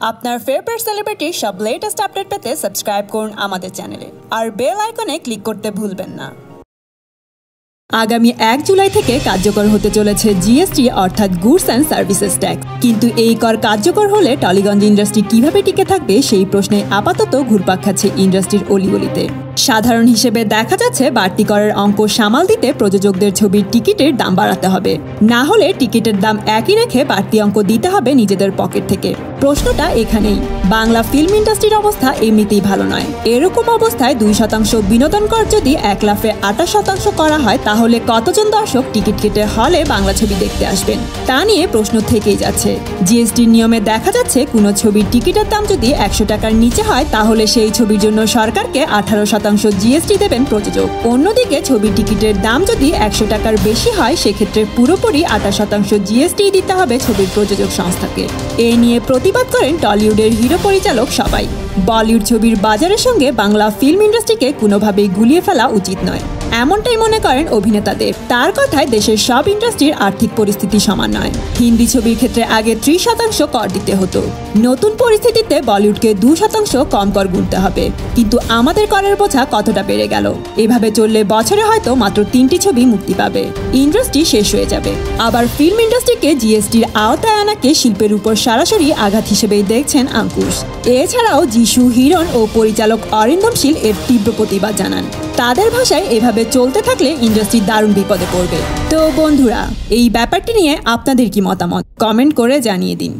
আপনার ফেভারিট সেলিব্রিটির সব latest update পেতে সাবস্ক্রাইব করুন আমাদের চ্যানেলে আর বেল আইকনে ক্লিক করতে ভুলবেন না। আগামী এক জুলাই থেকে কার্যকর হতে চলেছে জিএসটি অর্থাৎ গুডস অ্যান্ড সার্ভিসেস ট্যাক্স কিন্তু এই কর কার্যকর হলে টালিগঞ্জ ইন্ডাস্ট্রি কীভাবে টিকে থাকবে সেই প্রশ্নে আপাতত ঘুরপাক খাচ্ছে ইন্ডাস্ট্রির অলিগলিতে। সাধারণ হিসেবে দেখা যাচ্ছে বাড়তি করের অঙ্ক সামাল দিতে প্রযোজকদের ছবির টিকিটের দাম বাড়াতে হবে। না হলে টিকিটের দাম একই রেখে বাড়তি অঙ্ক দিতে হবে নিজেদের পকেট থেকে। প্রশ্নটা এখানেই। বাংলা ফিল্ম ইন্ডাস্ট্রির অবস্থা এমনিতেই ভালো নয়। এরকম অবস্থায় দুই শতাংশ বিনোদন কর যদি এক লাফে আঠাশ শতাংশ করা হয়, তাহলে কতজন দর্শক টিকিট কেটে হলে বাংলা ছবি দেখতে আসবেন? তা নিয়ে প্রশ্ন থেকেই যাচ্ছে। জিএসটির নিয়মে দেখা যাচ্ছে, কোনো ছবির টিকিটের দাম যদি একশো টাকার নিচে হয়, তাহলে সেই ছবির জন্য সরকারকে আঠারো শতাংশ জিএসটি দেবেন প্রযোজক। অন্যদিকে ছবির টিকিটের দাম যদি একশো টাকার বেশি হয়, সেক্ষেত্রে পুরোপুরি আঠাশ শতাংশ জিএসটি দিতে হবে ছবির প্রযোজক সংস্থাকে। এ নিয়ে প্রতিবাদ করেন টলিউডের হিরো পরিচালক সবাই। বলিউড ছবির বাজারের সঙ্গে বাংলা ফিল্ম ইন্ডাস্ট্রিকে কোনোভাবেই গুলিয়ে ফেলা উচিত নয়। এমনটাই মনে করেন অভিনেতাদের। তার কথায় দেশের সব ইন্ডাস্ট্রির আর্থিক পরিস্থিতি সমান নয়। হিন্দি ছবির ক্ষেত্রে আগে ত্রিশ শতাংশ কর দিতে হতো। নতুন পরিস্থিতিতে বলিউডকে দু শতাংশ কম কর গুনতে হবে। কিন্তু আমাদের করের বোঝা কতটা বেড়ে গেল? এভাবে চললে বছরে হয়তো মাত্র তিনটি ছবি মুক্তি পাবে। ইন্ডাস্ট্রি শেষ হয়ে যাবে। আবার ফিল্ম ইন্ডাস্ট্রিকে জিএসটির আওতায় আনাকে শিল্পের উপর সরাসরি আঘাত হিসেবেই দেখছেন আঙ্কুশ। এছাড়াও যিশু হিরণ ও পরিচালক অরিন্দম শীল এর তীব্র প্রতিবাদ জানান। তাদের ভাষায় এভাবে চলতে থাকলে ইন্ডাস্ট্রি দারুণ বিপদে পড়বে। তো বন্ধুরা, এই ব্যাপারটি নিয়ে আপনাদের কি মতামত? কমেন্ট করে জানিয়ে দিন।